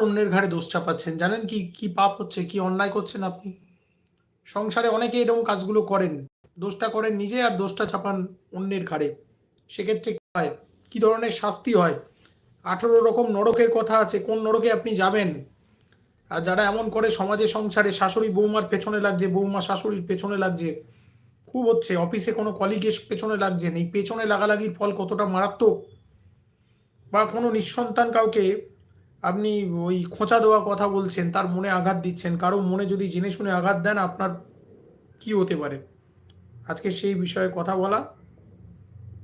অন্যের ঘাড়ে দোষ চাপাচ্ছেন। জানেন কি কি পাপ হচ্ছে, কি অন্যায় করছেন আপনি? সংসারে অনেকে এরকম কাজগুলো করেন। দোষটা করেন নিজে আর দোষটা চাপান অন্যের ঘাড়ে। সেক্ষেত্রে কি হয়? কি ধরনের শাস্তি হয়? আঠেরো রকম নরকের কথা আছে, কোন নরকে আপনি যাবেন? আর যারা এমন করে সমাজে, সংসারে, শাশুড়ি বৌমার পেছনে লাগছে, বৌমা শাশুড়ির পেছনে লাগছে, খুব হচ্ছে। অফিসে কোনো কলিগের পেছনে লাগছেন এই পেছনে লাগালাগির ফল কতটা মারাত্মক? বা কোনো নিঃসন্তান কাউকে আপনি ওই খোঁচা দেওয়া কথা বলছেন, তার মনে আঘাত দিচ্ছেন, কারও মনে যদি জেনে শুনে আঘাত দেন, আপনার কি হতে পারে? আজকে সেই বিষয়ে কথা বলা,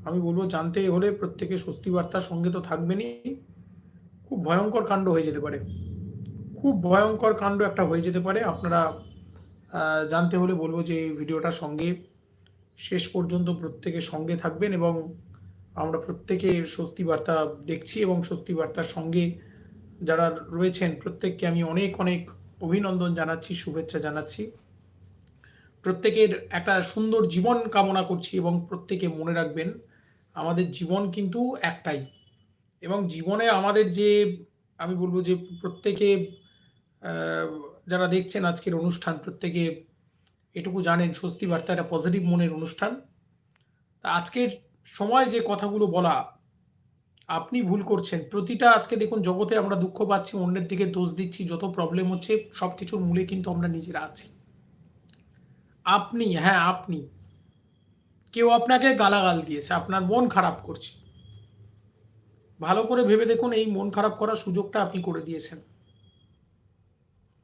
আমি বলব জানতে হলে প্রত্যেকে স্বস্তি বার্তার সঙ্গে তো থাকবেনই। খুব ভয়ঙ্কর কাণ্ড হয়ে যেতে পারে। খুব ভয়ঙ্কর কাণ্ড একটা হয়ে যেতে পারে। আপনারা জানতে হলে বলব যে ভিডিওটার সঙ্গে শেষ পর্যন্ত প্রত্যেকে সঙ্গে থাকবেন এবং আমরা প্রত্যেকে স্বস্তি বার্তা দেখছি এবং স্বস্তি বার্তার সঙ্গে যারা রয়েছেন, প্রত্যেককে আমি অনেক অনেক অভিনন্দন জানাচ্ছি, শুভেচ্ছা জানাচ্ছি। প্রত্যেকের একটা সুন্দর জীবন কামনা করছি এবং প্রত্যেকে মনে রাখবেন, আমাদের জীবন কিন্তু একটাই। এবং জীবনে আমাদের যে, আমি বলব যে প্রত্যেকে যারা দেখছেন আজকের অনুষ্ঠান, প্রত্যেকে এটুকু জানেন স্বস্তি বার্তা একটা পজিটিভ মনের অনুষ্ঠান। তা আজকের সময় যে কথাগুলো বলা আপনি ভুল করছেন। প্রতিটা আজকে দেখুন, জগতে আমরা দুঃখ পাচ্ছি, অন্যের দিকে দোষ দিচ্ছি, যত প্রবলেম হচ্ছে সব কিছুর মূলে কিন্তু আমরা নিজেরা আছি। আপনি হ্যাঁ আপনি। কেউ আপনাকে গালাগাল দিয়েছে, আপনার মন খারাপ করছে। ভালো করে ভেবে দেখুন, এই মন খারাপ করার সুযোগটা আপনি করে দিয়েছেন।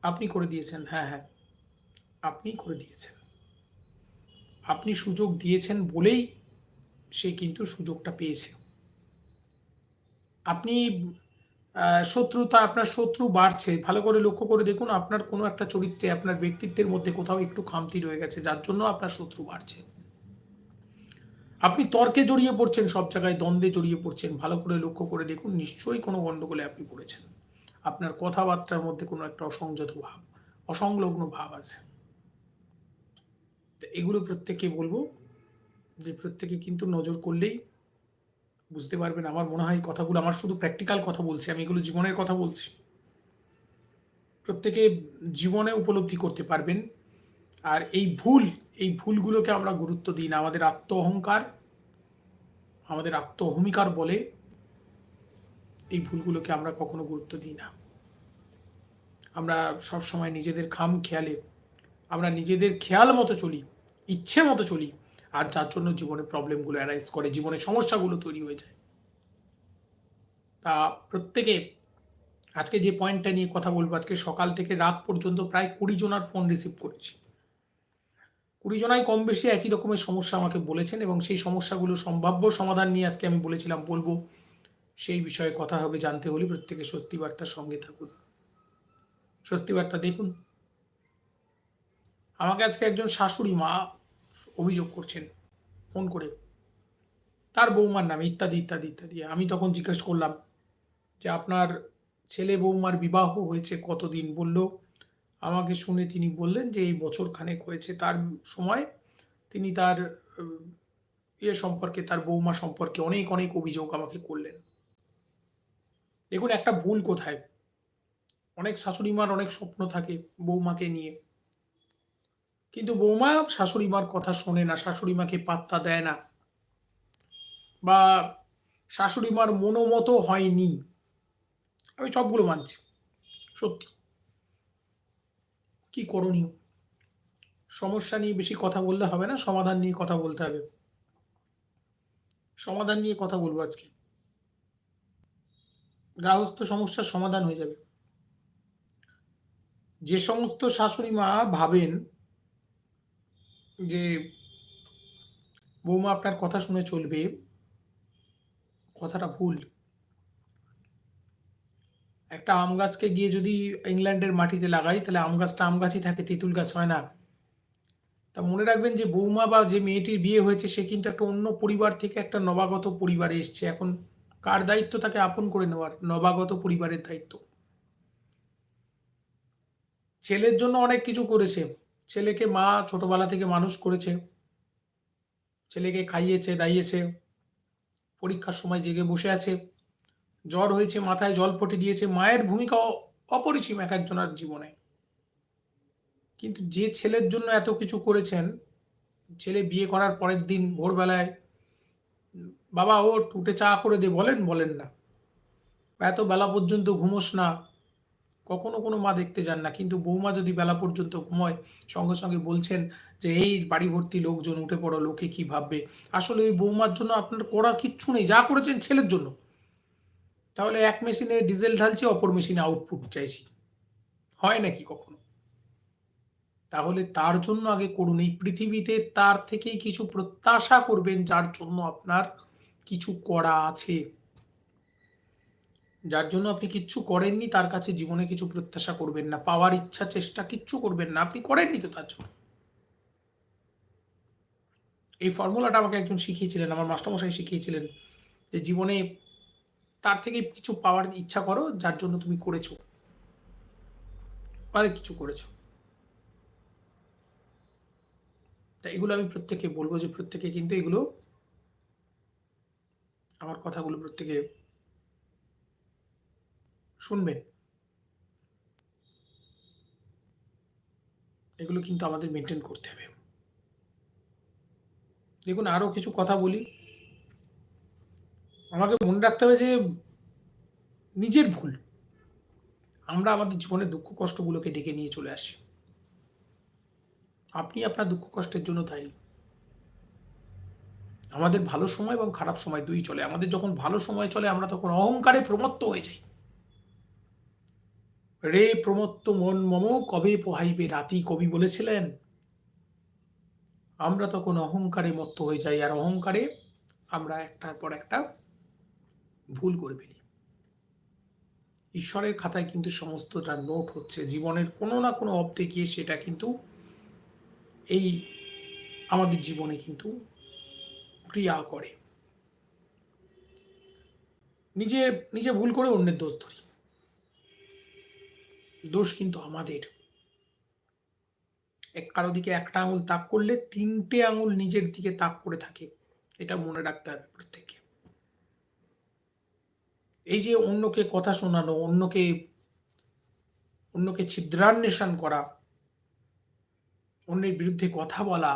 আপনি করে দিয়েছেন হ্যাঁ হ্যাঁ। আপনি করে দিয়েছেন। আপনি সুযোগ দিয়েছেন বলেই সে কিন্তু সুযোগটা পেয়েছে। আপনি শত্রুতা, আপনার শত্রু বাড়ছে, ভালো করে লক্ষ্য করে দেখুন আপনার কোনো একটা চরিত্রে, আপনার ব্যক্তিত্বের মধ্যে কোথাও একটু খামতি রয়ে গেছে, যার জন্য আপনার শত্রু বাড়ছে। আপনি তর্কে জড়িয়ে পড়ছেন, সব জায়গায় দ্বন্দ্বে জড়িয়ে পড়ছেন, ভালো করে লক্ষ্য করে দেখুন, নিশ্চয়ই কোনো গণ্ডগোলে আপনি পড়েছেন। আপনার কথাবার্তার মধ্যে কোনো একটা অসংযত ভাব, অসংলগ্ন ভাব আছে। এগুলো প্রত্যেককে বলব, যে প্রত্যেকে কিন্তু নজর করলেই বুঝতে পারবেন, আমার মনে হয় কথাগুলো, আমার শুধু প্র্যাকটিক্যাল কথা বলছি, আমি এগুলো জীবনের কথা বলছি। প্রত্যেকে জীবনে উপলব্ধি করতে পারবেন, আর এই ভুল, এই ভুলগুলোকে আমরা গুরুত্ব দিই না। আমাদের আত্ম অহংকার আমাদের আত্ম অহমিকার বলে এই ভুলগুলোকে আমরা কখনো গুরুত্ব দিই না। আমরা সব সময় নিজেদের খাম খেয়ালে, আমরা নিজেদের খেয়াল মতো চলি, ইচ্ছে মতো চলি আর যার জন্য জীবনে প্রবলেমগুলো অ্যারাইজ করে, জীবনে সমস্যাগুলো তৈরি হয়ে যায়। তা প্রত্যেকে আজকে যে পয়েন্টটা নিয়ে কথা বলব, আজকে সকাল থেকে রাত পর্যন্ত প্রায় কুড়ি জনার ফোন রিসিভ করেছি। কুড়ি জনাই কম বেশি একই রকমের সমস্যা আমাকে বলেছেন এবং সেই সমস্যাগুলো সম্ভাব্য সমাধান নিয়ে আজকে আমি বলেছিলাম, বলব সেই বিষয়ে কথা হবে জানতে হলে প্রত্যেকে স্বস্তি বার্তার সঙ্গে থাকুন। স্বস্তি বার্তা দেখুন। আমাকে আজকে একজন শাশুড়ি মা অভিযোগ করছেন, ফোন করে। তার বৌমার নামে ইত্যাদি ইত্যাদি ইত্যাদি। আমি তখন জিজ্ঞেস করলাম যে, আপনার ছেলে বৌমার বিবাহ হয়েছে কতদিন? বলল, আমাকে শুনে তিনি বললেন যে, এই বছর খানেক হয়েছে। তার সময় তিনি তার ইয়ে সম্পর্কে, তার বৌমা সম্পর্কে অনেক অনেক অভিযোগ আমাকে করলেন। দেখুন, একটা ভুল কোথায়? অনেক শাশুড়ি মার অনেক স্বপ্ন থাকে বৌমাকে নিয়ে। কিন্তু বৌমা শাশুড়ি মার কথা শোনে না শাশুড়ি মাকে পাত্তা দেয় না। বা শাশুড়ি মার মনোমতো হয়নি। আমি সবগুলো মানছি, সত্যি। কি করণীয়? সমস্যা নিয়ে বেশি কথা বললে হবে না, সমাধান নিয়ে কথা বলতে হবে। সমাধান নিয়ে কথা বলব আজকে। গৃহস্থ সমস্যার সমাধান হয়ে যাবে। যে সমস্ত শাশুড়ি মা ভাবেন যে বৌমা আপনার কথা শুনে চলবে, কথাটা ভুল। একটা আম গাছকে গিয়ে যদি ইংল্যান্ডের মাটিতে লাগাই, তাহলে আম গাছটা আম গাছই থাকে, তেঁতুল গাছ, হয় না? তা মনে রাখবেন যে বৌমা বা যে মেয়েটির বিয়ে হয়েছে, সে কিন্তু একটা অন্য পরিবার থেকে একটা নবাগত পরিবারে এসছে। এখন কার দায়িত্ব তাকে আপন করে নেওয়ার? নবাগত পরিবারের দায়িত্ব। ছেলের জন্য অনেক কিছু করেছে। ছেলেকে মা ছোটবেলা থেকে মানুষ করেছে। ছেলেকে খাইয়েছে, দাইয়েছে, পরীক্ষার সময় জেগে বসে আছে। জ্বর হয়েছে, মাথায় জল ফটে দিয়েছে। মায়ের ভূমিকা অপরিসীম এক একজনের জীবনে। কিন্তু যে ছেলের জন্য এত কিছু করেছেন, ছেলে বিয়ে করার পরের দিন ভোরবেলায়, বাবা ও টুটে চা করে দে। বলেন বলেন না। এত বেলা পর্যন্ত ঘুমোস না। কখনো কোনো মা দেখতে যান না। কিন্তু বৌমা যদি বেলা পর্যন্ত ঘুমোয়, সঙ্গে সঙ্গে বলছেন যে, এই বাড়ি ভর্তি লোকজন, উঠে পড়ো, লোকে কি ভাববে? আসলে ওই বৌমার জন্য আপনার করা কিচ্ছু নেই, যা করেছেন ছেলের জন্য। তাহলে এক মেশিনে ডিজেল ঢালছি, অপর মেশিনে আউটপুট চাইছি। হয় নাকি কখনো? তাহলে তার জন্য আগে করুন। এই পৃথিবীতে তার থেকেই কিছু প্রত্যাশা করবেন, যার জন্য আপনার কিছু করা আছে। যার জন্য আপনি কিচ্ছু করেননি, তার কাছে জীবনে কিছু প্রত্যাশা করবেন না, পাওয়ার ইচ্ছা, চেষ্টা কিচ্ছু করবেন না, আপনি করেননি তো তার জন্য। এই ফর্মুলাটা আমাকে একজন শিখিয়েছিলেন, আমার মাস্টারমশাই শিখিয়েছিলেন যে জীবনে তার থেকে কিছু পাওয়ার ইচ্ছা করো, যার জন্য তুমি করেছ। অনেক কিছু করেছ। তা এগুলো আমি প্রত্যেকে বলব যে প্রত্যেকে কিন্তু এগুলো, আমার কথাগুলো প্রত্যেকে শুনবেন। এগুলো কিন্তু আমাদের মেনটেন করতে হবে। দেখুন, আরও কিছু কথা বলি। আমাকে মনে রাখতে হবে যে, নিজের ভুল। আমরা আমাদের জীবনে দুঃখ কষ্টগুলোকে ডেকে নিয়ে চলে আসি। আপনি আপনার দুঃখ কষ্টের জন্য তাই আমাদের ভালো সময় এবং খারাপ সময় দুই চলে। আমাদের যখন ভালো সময় চলে, আমরা তখন অহংকারে প্রমত্ত হয়ে যাই। রে প্রমত্ত মন মম, কবে পোহাইবে রাতি? কবি বলেছিলেন, আমরা তখন অহংকারে মত্ত হয়ে যাই, আর অহংকারে আমরা একটার পর একটা ভুল করে ফেলি। ঈশ্বরের খাতায় কিন্তু সমস্তটা নোট হচ্ছে। জীবনের কোনো না কোনো অব্দে গিয়ে সেটা কিন্তু এই আমাদের জীবনে কিন্তু ক্রিয়া করে। নিজে নিজে ভুল করে অন্যের দোষ ধরি। দোষ কিন্তু আমাদের। এক কারও দিকে একটা আঙুল তাক করলে তিনটে আঙুল নিজের দিকে তাক করে থাকে, এটা মনে রাখতে হবে প্রত্যেককে। এই যে অন্যকে কথা শোনানো, অন্যকে অন্যকে ছিদ্রান্বেষণ করা, অন্যের বিরুদ্ধে কথা বলা,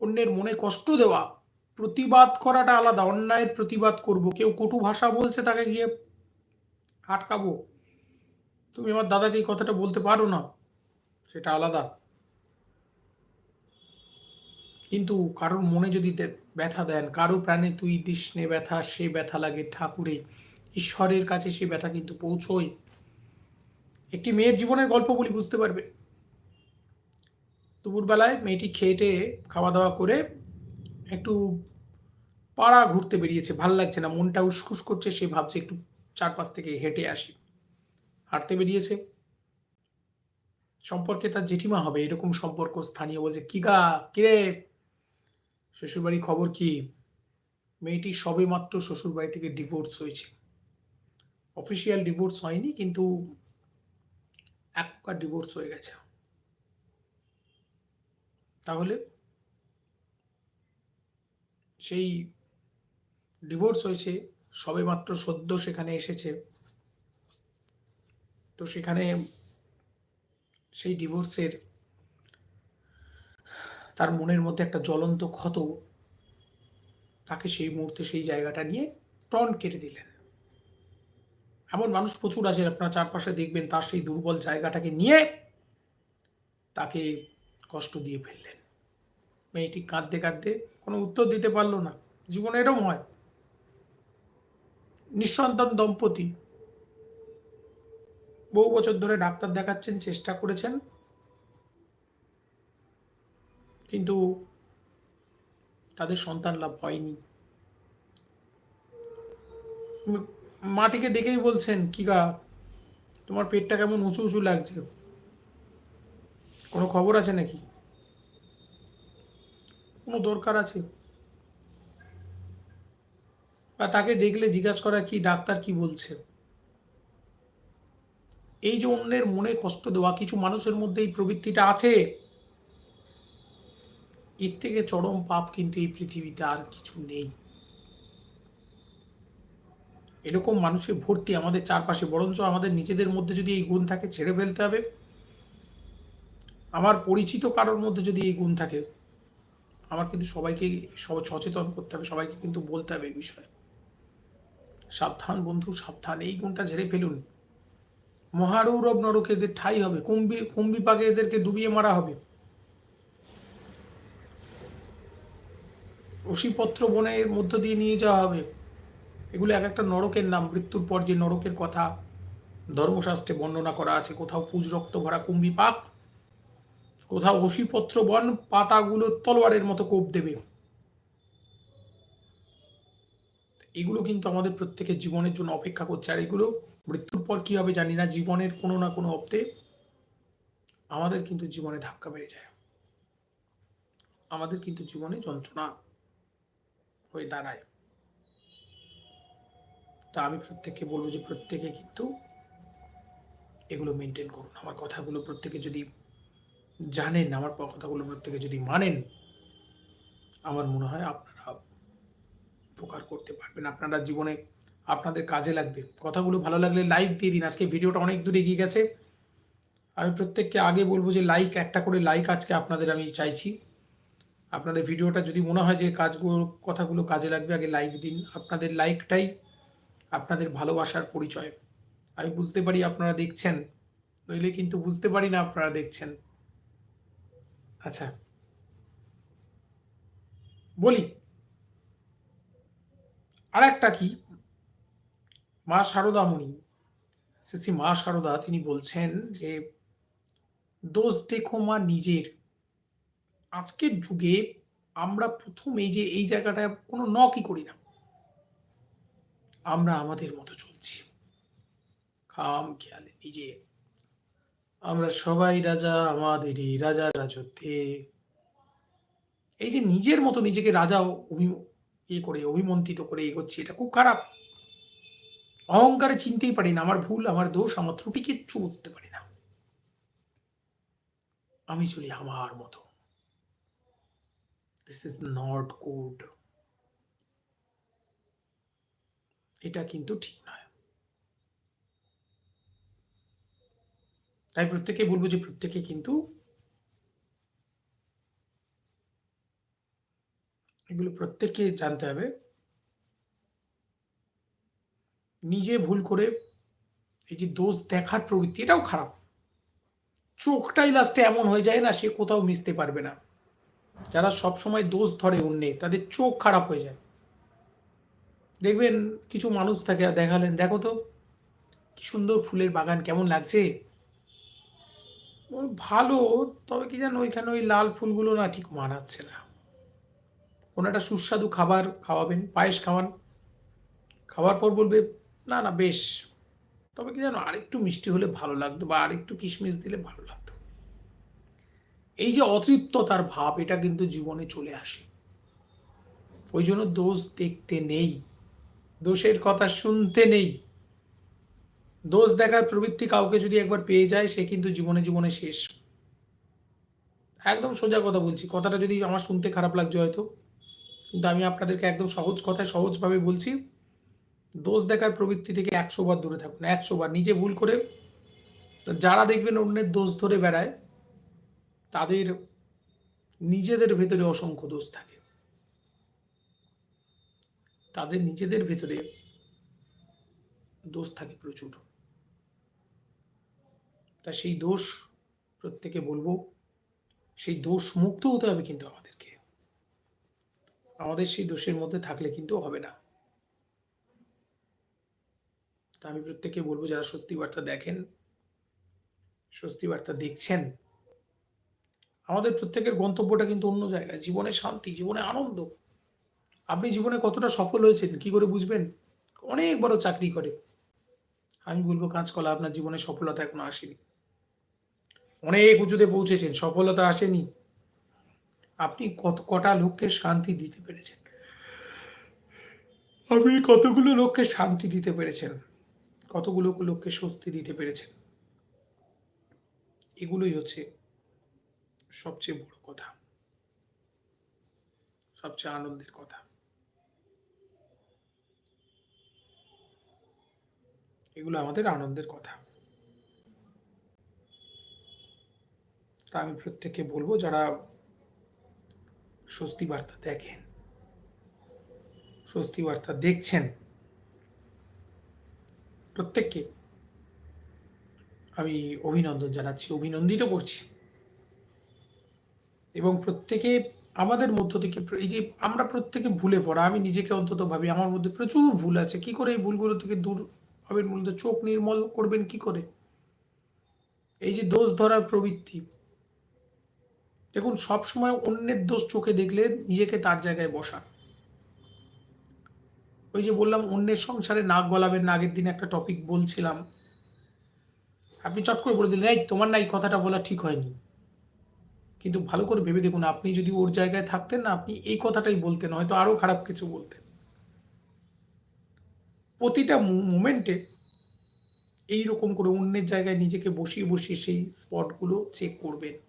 অন্যের মনে কষ্ট দেওয়া, প্রতিবাদ করাটা আলাদা, অন্যায়ের প্রতিবাদ করব, কেউ কটু ভাষা বলছে তাকে গিয়ে আটকাবো। তুমি আমার দাদাকে এই কথাটা বলতে পারো না? সেটা আলাদা। কিন্তু কারোর মনে যদি ব্যথা দেন, কারও প্রাণে তুই দিসনে ব্যথা, সে ব্যথা লাগে ঠাকুরে, ঈশ্বরের কাছে সে ব্যথা কিন্তু পৌঁছয়। একটি মেয়ের জীবনের গল্প বলি, বুঝতে পারবে? দুপুরবেলায় মেয়েটি খেয়েটে খাওয়া দাওয়া করে একটু পাড়া ঘুরতে বেরিয়েছে। ভালো লাগছে না, মনটা উসখুস করছে, সে ভাবছে একটু চারপাশ থেকে হেঁটে আসি। হাঁটতে বেরিয়েছে। সম্পর্কে তার জেঠিমা হবে, এরকম সম্পর্ক স্থানীয় বলছে, কি গা? কিরে শ্বশুরবাড়ি খবর কি? মেয়েটি সবে মাত্র শ্বশুরবাড়ি থেকে ডিভোর্স হয়েছে। অফিসিয়াল ডিভোর্স হয়নি, কিন্তু এক প্রকার ডিভোর্স হয়ে গেছে। তাহলে সেই ডিভোর্স হয়েছে সবে মাত্র সদ্য সেখানে এসেছে। তো সেখানে সেই ডিভোর্সের তার মনের মধ্যে একটা জ্বলন্ত ক্ষত তাকে সেই মুহূর্তে সেই জায়গাটা নিয়ে টন কেটে দিলেন। এমন মানুষ প্রচুর আছে আপনারা চারপাশে দেখবেন তার সেই দুর্বল জায়গাটাকে নিয়ে তাকে কষ্ট দিয়ে ফেললেন। মেয়েটি কাঁদতে কাঁদতে কোনো উত্তর দিতে পারল না। জীবনে এরম হয়। নিঃসন্তান দম্পতি। বহু বছর ধরে ডাক্তার দেখাচ্ছেন, চেষ্টা করেছেন। কিন্তু তাদের সন্তান লাভ হয়নি। মাটিকে দেখেই বলছেন, কি গা, তোমার পেটটা কেমন উঁচু উঁচু লাগছে। কোনো খবর আছে নাকি? কোনো দরকার আছে? বা তাকে দেখলে জিজ্ঞাসা করা কি, ডাক্তার কি বলছে? এই যে অন্যের মনে কষ্ট দেওয়া, কিছু মানুষের মধ্যে এই প্রবৃত্তিটা আছে? এর থেকে চরম পাপ কিন্তু এই পৃথিবীতে আর কিছু নেই। এরকম মানুষে ভর্তি আমাদের চারপাশে, বরঞ্চ আমাদের নিজেদের মধ্যে যদি এই গুণ থাকে, ছেড়ে ফেলতে হবে। আমার পরিচিত কারোর মধ্যে যদি এই গুণ থাকে, আমার কিন্তু সবাইকে সব সচেতন করতে হবে, সবাইকে কিন্তু বলতে হবে এই বিষয়ে। সাবধান বন্ধু, সাবধান, এই গুণটা ঝেড়ে ফেলুন। মহারৌরব নরকে এদের ঠাই হবে। কুম্ভি কুম্ভি পাকে এদেরকে ডুবিয়ে মারা হবে। অসিপত্র বনের মধ্য দিয়ে নিয়ে যাওয়া হবে। এগুলো এক একটা নরকের নাম। মৃত্যুর পর যে নরকের কথা ধর্মশাস্ত্রে বর্ণনা করা আছে, কোথাও পুজ রক্ত ভরা কুম্ভি পাক, কোথাও অসিপত্র বন পাতাগুলো তলোয়ারের মতো কোপ দেবে। এগুলো কিন্তু আমাদের প্রত্যেকের জীবনের জন্য অপেক্ষা করছে, আর এগুলো মৃত্যুর পর কি হবে জানি না, জীবনের কোনো না কোনো অব্দে আমাদের কিন্তু জীবনে ধাক্কা বেড়ে যায়। আমাদের কিন্তু জীবনে যন্ত্রণা হয়ে দাঁড়ায়। তা আমি প্রত্যেককে বলব যে প্রত্যেকে কিন্তু এগুলো মেনটেন করুন। আমার কথাগুলো প্রত্যেকে যদি জানেন, আমার কথাগুলো প্রত্যেকে যদি মানেন, আমার মনে হয় আপনারা উপকার করতে পারবেন। আপনারা জীবনে আপনাদের কাজে লাগবে। কথাগুলো ভালো লাগলে লাইক দিয়ে দিন। আজকে ভিডিওটা অনেক দূর এগিয়ে গেছে। আমি প্রত্যেককে আগে বলব যে লাইক একটা করে লাইক আজকে আপনাদের আমি চাইছি। আপনাদের ভিডিওটা যদি মনে হয় যে কাজগুলো, কথাগুলো কাজে লাগবে, আগে লাইক দিন। আপনাদের লাইকটাই আপনাদের ভালোবাসার পরিচয়। আমি বুঝতে পারি আপনারা দেখছেন। নইলে কিন্তু বুঝতে পারি না আপনারা দেখছেন। আচ্ছা। বলি। আর একটা কি? মা শারদামণি শ্রী মা শারদা তিনি বলছেন যে, দোষ দেখো মা নিজের। আজকের যুগে আমরা প্রথম এই যে এই জায়গাটা কোনো নকই করি না। আমরা আমাদের মতো চলছি। খাম খেয়ালে নিজে। আমরা সবাই রাজা আমাদেরই রাজা রাজত্বে। এই যে নিজের মতো নিজেকে রাজা অভি ইয়ে করে, অভিমন্ত্রিত করে এগোচ্ছি, এটা খুব খারাপ। অহংকারে চিনতেই পারি না, আমার ভুল, আমার দোষ, আমার ত্রুটি কিচ্ছু বুঝতে পারি না। আমি চলি আমার মতো। দিস ইজ নট গুড এটা কিন্তু ঠিক নয়। তাই প্রত্যেকে বলব যে প্রত্যেকে কিন্তু এগুলো প্রত্যেককে জানতে হবে। নিজে ভুল করে এই যে দোষ দেখার প্রবৃত্তি, এটাও খারাপ। চোখটাই লাস্টে এমন হয়ে যায় না, সে কোথাও মিশতে পারবে না। যারা সব সময় দোষ ধরে অন্যে তাদের চোখ খারাপ হয়ে যায়। দেখবেন কিছু মানুষ থাকে, দেখালেন, দেখো তো, কি সুন্দর ফুলের বাগান, কেমন লাগছে? ভালো, তবে কি জানো, ওইখানে ওই লাল ফুলগুলো না ঠিক মানাচ্ছে না। কোনো একটা সুস্বাদু খাবার খাওয়াবেন, পায়েস খাওয়ান। খাওয়ার পর বলবে না না, বেশ। তবে কি জানো, আরেকটু মিষ্টি হলে ভালো লাগতো বা আরেকটু কিশমিশ দিলে ভালো লাগতো। এই যে অতৃপ্ততার ভাব, এটা কিন্তু জীবনে চলে আসে। ওই জন্য দোষ দেখতে নেই। দোষের কথা শুনতে নেই। দোষ দেখার প্রবৃত্তি কাউকে যদি একবার পেয়ে যায়, সে কিন্তু জীবনে জীবনে শেষ। একদম সোজা কথা বলছি। কথাটা যদি আমার শুনতে খারাপ লাগছে হয়তো, কিন্তু আমি আপনাদেরকে একদম সহজ কথায় সহজভাবে বলছি। দোষ দেখার প্রবৃত্তি থেকে একশো বার দূরে থাকুন, একশো বার। নিজে ভুল করে যারা দেখবেন অন্যের দোষ ধরে বেড়ায়, তাদের নিজেদের ভেতরে অসংখ্য দোষ থাকে। তাদের নিজেদের ভেতরে দোষ থাকে প্রচুর। তা সেই দোষ প্রত্যেকে বলব, সেই দোষ মুক্ত হতে হবে কিন্তু আমাদেরকে। আমাদের সেই দোষের মধ্যে থাকলে কিন্তু হবে না। তা আমি প্রত্যেকে বলব, যারা স্বস্তি বার্তা দেখেন, স্বস্তি বার্তা দেখছেন, আমাদের প্রত্যেকের গন্তব্যটা কিন্তু অন্য জায়গায়। জীবনে শান্তি, জীবনে আনন্দ। আপনি জীবনে কতটা সফল হয়েছেন, কি করে বুঝবেন? অনেক বড় চাকরি করে। আমি বলব, কাঁচকলা আপনার জীবনে সফলতা এখনও আসেনি। অনেক উঁচুতে পৌঁছেছেন, সফলতা আসেনি। আপনি কত, কটা লোককে শান্তি দিতে পেরেছেন? আপনি কতগুলো লোককে শান্তি দিতে পেরেছেন? কতগুলো লোককে স্বস্তি দিতে পেরেছেন? এগুলোই হচ্ছে সবচেয়ে বড় কথা। সবচেয়ে আনন্দের কথা। এগুলো আমাদের আনন্দের কথা। তা আমি প্রত্যেককে বলব, যারা স্বস্তি বার্তা দেখেন, স্বস্তি বার্তা দেখছেন প্রত্যেককে আমি অভিনন্দন জানাচ্ছি, অভিনন্দিত করছি। এবং প্রত্যেকে আমাদের মধ্য থেকে এই যে আমরা প্রত্যেকে ভুলে পড়া, আমি নিজেকে অন্তত ভাবি, আমার মধ্যে প্রচুর ভুল আছে, কি করে এই ভুলগুলো থেকে দূর হবেন মূলত চোখ নির্মল করবেন কি করে? এই যে দোষ ধরার প্রবৃত্তি। দেখুন, সবসময় অন্যের দোষ চোখে দেখলে নিজেকে তার জায়গায় বসা। ওই যে বললাম, অন্যের সংসারে নাক গলাবেন না, আগের দিন একটা টপিক বলছিলাম। আপনি চট করে বলে দিলেন, এই, তোমার না এই কথাটা বলা ঠিক হয়নি। কিন্তু ভালো করে ভেবে দেখুন, আপনি যদি ওর জায়গায় থাকতেন না, আপনি এই কথাটাই বলতেন, হয়তো আরও খারাপ কিছু বলতেন। প্রতিটা মোমেন্টে এই রকম করে অন্যের জায়গায় নিজেকে বসিয়ে বসিয়ে সেই স্পটগুলো চেক করবেন।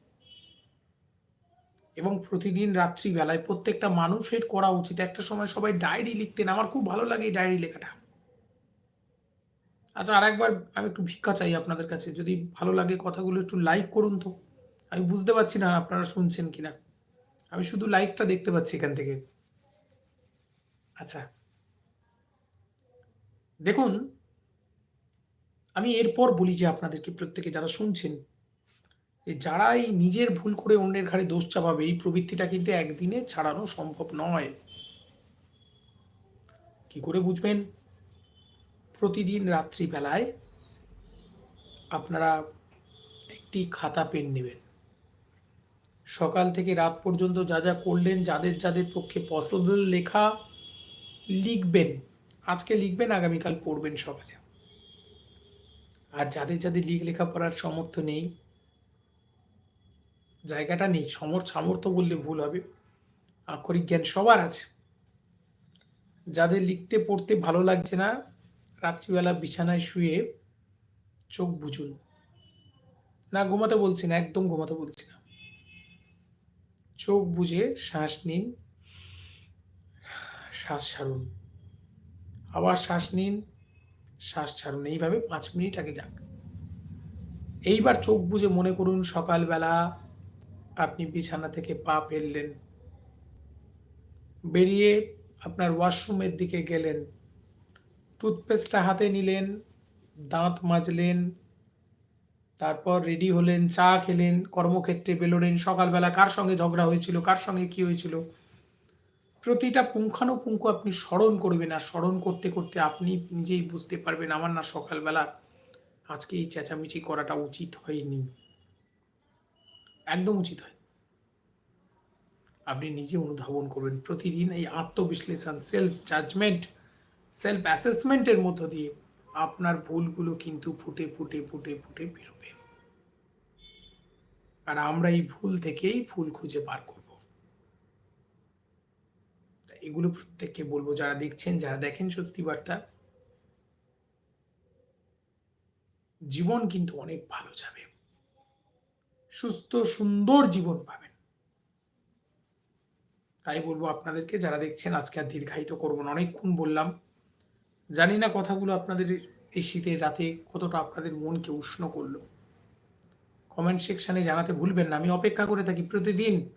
এবং প্রতিদিন রাত্রিবেলায় প্রত্যেকটা মানুষের করা উচিত। একটা সময় সবাই ডায়েরি লিখতেন। আমার খুব ভালো লাগে এই ডায়েরি লেখাটা। আচ্ছা আর একবার আমি একটু ভিক্ষা চাই আপনাদের কাছে। যদি ভালো লাগে কথাগুলো একটু লাইক করুন তো। আমি বুঝতে পারছি না আপনারা শুনছেন কিনা। আমি শুধু লাইকটা দেখতে পাচ্ছি এখান থেকে। আচ্ছা। দেখুন, আমি এরপর বলি যে আপনাদেরকে, প্রত্যেকে যারা শুনছেন যে যারা এই নিজের ভুল করে অন্যের ঘাড়ে দোষ চাপাবে, এই প্রবৃত্তিটা কিন্তু একদিনে ছাড়ানো সম্ভব নয়। কি করে বুঝবেন? প্রতিদিন রাত্রিবেলায় আপনারা একটি খাতা পেন নেবেন। সকাল থেকে রাত পর্যন্ত যা যা করলেন, যাদের যাদের পক্ষে পসিবল লেখা লিখবেন, আজকে লিখবেন, আগামীকাল পড়বেন সকালে। আর যাদের যাদের লিখ লেখা পড়ার সামর্থ্য নেই জায়গাটা নেই, সমর সামর্থ্য বললে ভুল হবে। আক্ষরিক জ্ঞান সবার আছে। যাদের লিখতে, পড়তে ভালো লাগছে না, রাত্রিবেলা বিছানায় শুয়ে চোখ বুঝুন না ঘুমাতে বলছি না, একদম ঘুমাতে বলছি না। চোখ বুঝে শ্বাস নিন, শ্বাস ছাড়ুন। আবার শ্বাস নিন, শ্বাস ছাড়ুন। এইভাবে পাঁচ মিনিট আগে যাক। এইবার চোখ বুঝে মনে করুন সকালবেলা আপনি বিছানা থেকে পা ফেললেন। বেরিয়ে আপনার ওয়াশরুমের দিকে গেলেন। টুথপেস্টটা হাতে নিলেন, দাঁত মাজলেন, তারপর রেডি হলেন, চা খেলেন, কর্মক্ষেত্রে বেরোলেন। সকালবেলা কার সঙ্গে ঝগড়া হয়েছিল, কার সঙ্গে কি হয়েছিল? প্রতিটা পুঙ্খানুপুঙ্খ আপনি স্মরণ করবেন, আর স্মরণ করতে করতে আপনি নিজেই বুঝতে পারবেন, আমার না সকালবেলা আজকে এই চেঁচামেচি করাটা উচিত হয়নি। একদম উচিত হয় আপনি নিজে অনুধাবন করবেন প্রতিদিন এই আত্মবিশ্লেষণ সেলফ জাজমেন্ট সেলফ অ্যাসেসমেন্টের মধ্য দিয়ে আপনার ভুলগুলো কিন্তু ফুটে ফুটে ফুটে ফুটে বেরোবে। আর আমরা এই ভুল থেকেই ফুল খুঁজে বার করব। এগুলো প্রত্যেককে বলব, যারা দেখছেন, যারা দেখেন সত্যি বার্তা, জীবন কিন্তু অনেক ভালো যাবে। সুস্থ, সুন্দর জীবন পাবেন। তাই বলব আপনাদেরকে, যারা দেখছেন, আজকে আর দীর্ঘায়িত করব না। অনেকক্ষণ বললাম। জানি না কথাগুলো আপনাদের এই শীতের রাতে কতটা আপনাদের মনকে উষ্ণ করল। কমেন্ট সেকশানে জানাতে ভুলবেন না। আমি অপেক্ষা করে থাকি প্রতিদিন।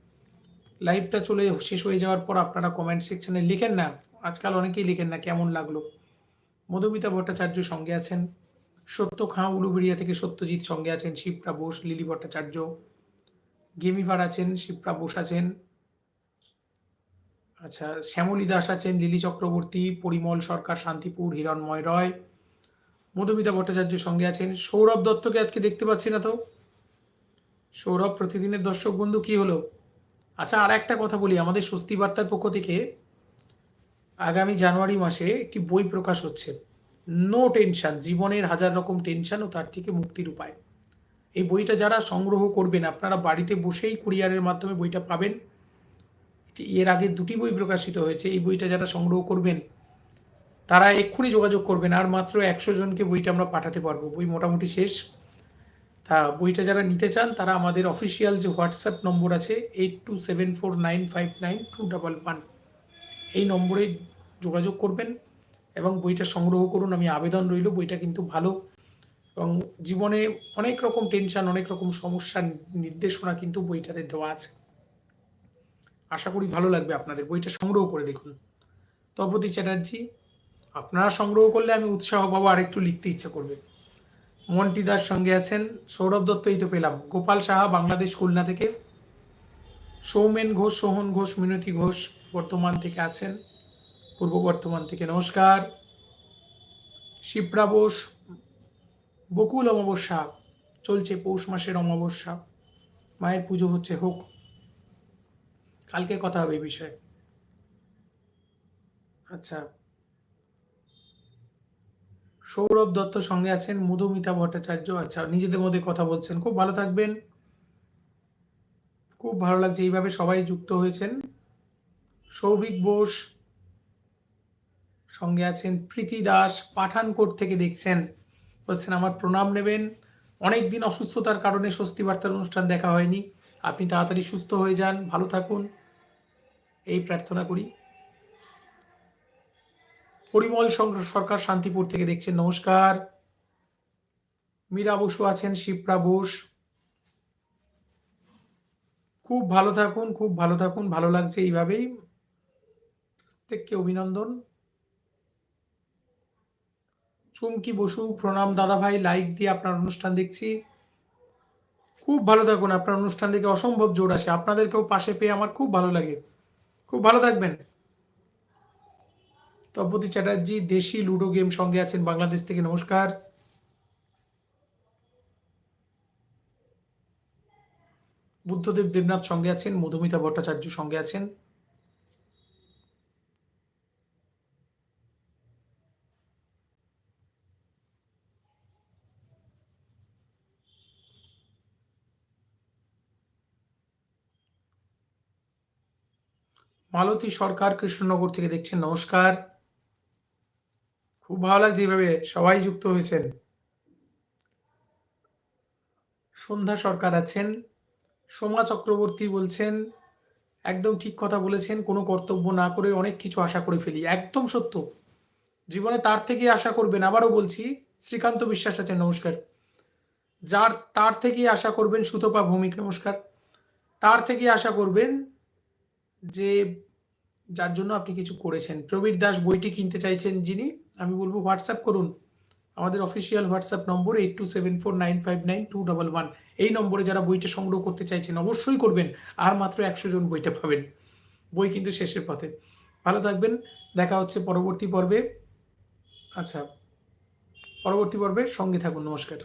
লাইভটা চলে শেষ হয়ে যাওয়ার পর আপনারা কমেন্ট সেকশানে লিখেন না। আজকাল অনেকেই লিখেন না, কেমন লাগল? মধুমিতা ভট্টাচার্য সঙ্গে আছেন। সত্য খাঁ উলুবেড়িয়া থেকে সত্যজিৎ সঙ্গে আছেন শিবরা বোস, লিলি ভট্টাচার্য। গেমিভার আছেন শিবরা বোস আছেন। আচ্ছা শ্যামলী দাস আছেন, লিলি চক্রবর্তী, পরিমল সরকার, শান্তিপুর, হিরণময় রয়, মধুমিতা ভট্টাচার্য সঙ্গে আছেন। সৌরভ দত্তকে আজকে দেখতে পাচ্ছি না তো। সৌরভ, প্রতিদিনের দর্শক বন্ধু, কি হলো? আচ্ছা আর একটা কথা বলি, আমাদের স্বস্তি বার্তার পক্ষ থেকে আগামী জানুয়ারি মাসে একটি বই প্রকাশ হচ্ছে। নো টেনশন জীবনের হাজার রকম টেনশন ও তার থেকে মুক্তির উপায়। এই বইটা যারা সংগ্রহ করবেন, আপনারা বাড়িতে বসেই কুরিয়ারের মাধ্যমে বইটা পাবেন। এর আগে দুটি বই প্রকাশিত হয়েছে, এই বইটা যারা সংগ্রহ করবেন, তারা এক্ষুনি যোগাযোগ করবেন, আর মাত্র একশো জনকে বইটা আমরা পাঠাতে পারব। বই মোটামুটি শেষ। তা বইটা যারা নিতে চান, তারা আমাদের অফিসিয়াল যে হোয়াটসঅ্যাপ নম্বর আছে eight two seven four nine five nine two double one এই নম্বরে যোগাযোগ করবেন। এবং বইটা সংগ্রহ করুন, আমি আবেদন রইল, বইটা কিন্তু ভালো। এবং জীবনে অনেক রকম টেনশন অনেক রকম সমস্যার নির্দেশনা কিন্তু বইটাতে দেওয়া আছে। আশা করি ভালো লাগবে আপনাদের। বইটা সংগ্রহ করে দেখুন। তপতি চ্যাটার্জি, আপনারা সংগ্রহ করলে আমি উৎসাহ পাবো আরেকটু লিখতে ইচ্ছা করবে। মন্টি দাস সঙ্গে আছেন, সৌরভ দত্ত এই তো পেলাম। গোপাল সাহা, বাংলাদেশ খুলনা থেকে। সৌমেন ঘোষ, সোহন ঘোষ, মিনতি ঘোষ বর্তমান থেকে আছেন। পূর্ব বর্ধমান থেকে নমস্কার। শিপ্রা বোস, বকুল অমাবস্যা, চলছে পৌষ মাসের অমাবস্যা। মায়ের পুজো হচ্ছে হোক, কালকে কথা হবে এই বিষয়ে। আচ্ছা সৌরভ দত্ত সঙ্গে আছেন মধুমিতা ভট্টাচার্য। আচ্ছা নিজেদের মধ্যে কথা বলছেন। খুব ভালো থাকবেন। খুব ভালো লাগছে এইভাবে সবাই যুক্ত হয়েছেন। সৌভিক বোস সঙ্গে আছেন প্রীতি দাস পাঠানকোট থেকে দেখছেন। বলছেন, আমার প্রণাম নেবেন। অনেক দিন অসুস্থতার কারণে স্বস্তি বার্তার অনুষ্ঠান দেখা হয়নি। আপনি তাড়াতাড়ি সুস্থ হয়ে যান। ভালো থাকুন। এই প্রার্থনা করি। পরিমল সরকার শান্তিপুর থেকে দেখছেন, নমস্কার। মীরা বসু আছেন, শিপ্রা বোস। খুব ভালো থাকুন, খুব ভালো থাকুন। ভালো লাগছে এইভাবেই। প্রত্যেককে অভিনন্দন। চুমকি বসু, প্রণাম দাদা ভাই লাইক দিয়ে আপনার অনুষ্ঠান দেখছি। খুব ভালো থাকুন, আপনার অনুষ্ঠান দেখে অসম্ভব জোর আসে। আপনাদেরকেও পাশে পেয়ে আমার খুব ভালো লাগে। খুব ভালো থাকবেন। তপতি চ্যাটার্জি, দেশি লুডো গেম সঙ্গে আছেন বাংলাদেশ থেকে। নমস্কার। বুদ্ধদেব দেবনাথ সঙ্গে আছেন, মধুমিতা ভট্টাচার্য সঙ্গে আছেন। মালতী সরকার কৃষ্ণনগর থেকে দেখছেন, নমস্কার। খুব ভালো লাগছে এইভাবে সবাই যুক্ত হয়েছেন। সন্ধ্যা সরকার আছেন, সোমা চক্রবর্তী বলছেন, একদম ঠিক কথা বলেছেন, কোনো কর্তব্য না করে অনেক কিছু আশা করে ফেলি, একদম সত্য। জীবনে তার থেকে আশা করবেন, আবারও বলছি, শ্রীকান্ত বিশ্বাস আছেন, নমস্কার। যার, তার থেকেই আশা করবেন সুতপা ভৌমিক, নমস্কার। তার থেকে আশা করবেন যে যার জন্য আপনি কিছু করেছেন। প্রবীর দাস বইটি কিনতে চাইছেন যিনি, আমি বলব হোয়াটসঅ্যাপ করুন। আমাদের অফিসিয়াল হোয়াটসঅ্যাপ নম্বর eight two seven four nine five nine two double one. এই নম্বরে যারা বইটা সংগ্রহ করতে চাইছেন, অবশ্যই করবেন। আর মাত্র একশো জন বইটা পাবেন। বই কিন্তু শেষের পথে। ভালো থাকবেন। দেখা হচ্ছে পরবর্তী পর্বে। আচ্ছা পরবর্তী পর্বে সঙ্গে থাকুন। নমস্কার।